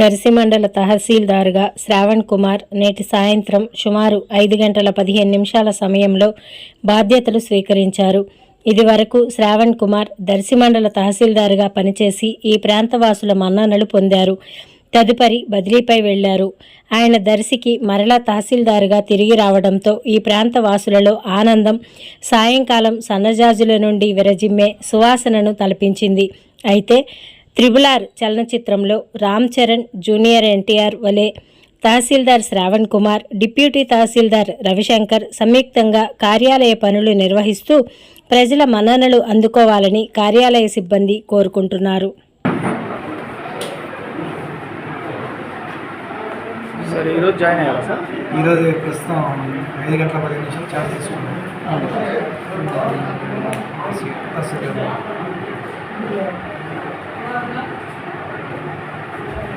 Darsi మండల శ్రావణ్ కుమార్ నేటి సాయంత్రం సుమారు ఐదు గంటల పదిహేను నిమిషాల సమయంలో బాధ్యతలు స్వీకరించారు. ఇది వరకు శ్రావణ్ కుమార్ దర్శి మండల పనిచేసి ఈ ప్రాంతవాసుల మన్ననలు పొందారు. తదుపరి బదిలీపై వెళ్ళారు. ఆయన దర్శికి మరలా తహసీల్దారుగా తిరిగి రావడంతో ఈ ప్రాంత వాసులలో ఆనందం సాయంకాలం సన్నజాజుల నుండి విరజిమ్మే సువాసనను తలపించింది. అయితే త్రిబులార్ చలనచిత్రంలో రామ్ చరణ్ జూనియర్ ఎన్టీఆర్ వలె తహసీల్దార్ శ్రావణ్ కుమార్ డిప్యూటీ తహసీల్దార్ రవిశంకర్ సంయుక్తంగా కార్యాలయ పనులు నిర్వహిస్తూ ప్రజల మన్ననలు అందుకోవాలని కార్యాలయ సిబ్బంది కోరుకుంటున్నారు. సార్ ఈరోజు జాయిన్ అయ్యారా సార్? ఈరోజు ప్రస్తుతం ఐదు గంటల పది నిమిషాలు ఛార్జ్ తీసుకున్నాం బస్సు- করলাম